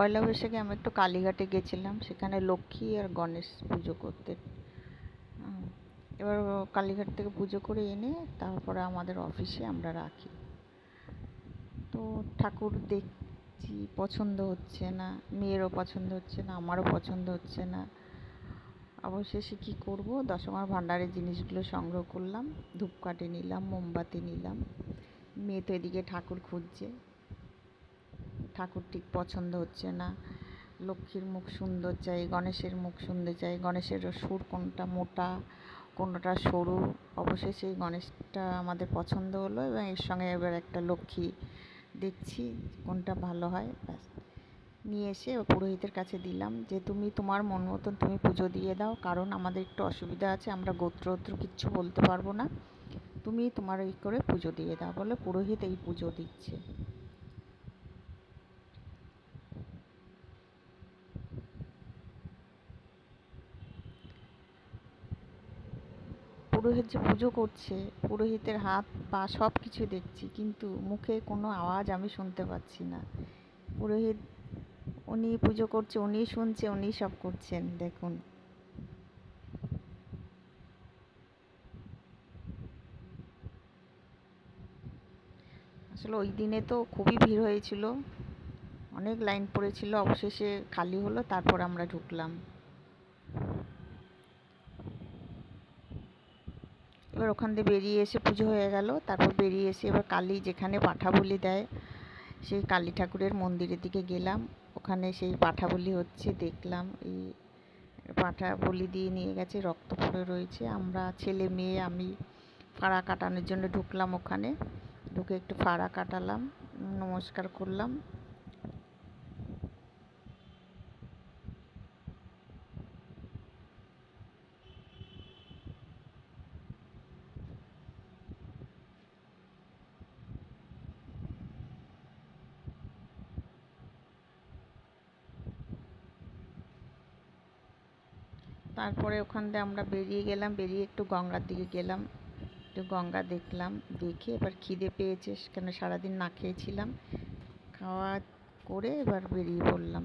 পয়লা বৈশাখে আমি একটু কালীঘাটে গেছিলাম, সেখানে লক্ষ্মী আর গণেশ পুজো করতে। এবার কালীঘাট থেকে পুজো করে এনে তারপরে আমাদের অফিসে আমরা রাখি। তো ঠাকুর দেখছি, পছন্দ হচ্ছে না, মেয়েরও পছন্দ হচ্ছে না, আমারও পছন্দ হচ্ছে না। অবশেষে কী করব? দশমার ভাণ্ডারের জিনিসগুলো সংগ্রহ করলাম, ধূপকাঠি নিলাম, মোমবাতি নিলাম। মেয়ে তো এদিকে ঠাকুর খুঁজছে। ঠাকুর ঠিক পছন্দ হচ্ছে না। লক্ষ্মীর মুখ সুন্দর চাই, গণেশের মুখ সুন্দর চাই, গণেশের সুর কোনটা মোটা, কোনটা সরু? অবশেষে এই গণেশটা আমাদের পছন্দ হলো এবং এর সঙ্গে এবার একটা লক্ষ্মী দেখছি কোনটা ভালো হয়, ব্যাস। নিয়ে এসে পুরোহিতের কাছে দিলাম যে, তুমি তোমার মন মতন তুমি পুজো দিয়ে দাও, কারণ আমাদের একটু অসুবিধা আছে, আমরা গোত্রোত্র কিচ্ছু বলতে পারব না। তুমি তোমার ওই করে পুজো দিয়ে দাও। বলে পুরোহিত এই পুজো দিচ্ছে। পুরোহিত যে পুজো করছে, পুরোহিতের হাত, পা সব কিছু দেখছি, কিন্তু মুখে কোনো আওয়াজ আমি শুনতে পাচ্ছি না। পুরোহিত উনি পুজো করছে, উনি শুনছে, উনি সব করছেন, দেখুন। আসলে ওই দিনে তো খুবই ভিড় হয়েছিল। অনেক লাইন পড়েছিল, অবশেষে খালি হলো, তারপর আমরা ঢুকলাম। এবার ওখান দিয়ে বেরিয়ে এসে পুজো হয়ে গেল। তারপর বেরিয়ে এসে এবার কালী যেখানে পাঠা বলি দেয়, সেই কালী ঠাকুরের মন্দিরের দিকে গেলাম। ওখানে সেই পাঠা বলি হচ্ছে, দেখলাম এই পাঠা বলি দিয়ে নিয়ে গেছে, রক্ত পড়ে রয়েছে। আমরা ছেলে মেয়ে, আমি ফাড়া কাটানোর জন্য ঢুকলাম ওখানে। ঢুকে একটু ফাড়া কাটালাম, নমস্কার করলাম। তারপরে ওখান দিয়ে আমরা বেরিয়ে গেলাম, বেরিয়ে একটু গঙ্গার দিকে গেলাম, একটু গঙ্গা দেখলাম, দেখে এবার খিদে পেয়েছে, কেন সারাদিন না খেয়েছিলাম। খাওয়া করে এবার বেরিয়ে পড়লাম।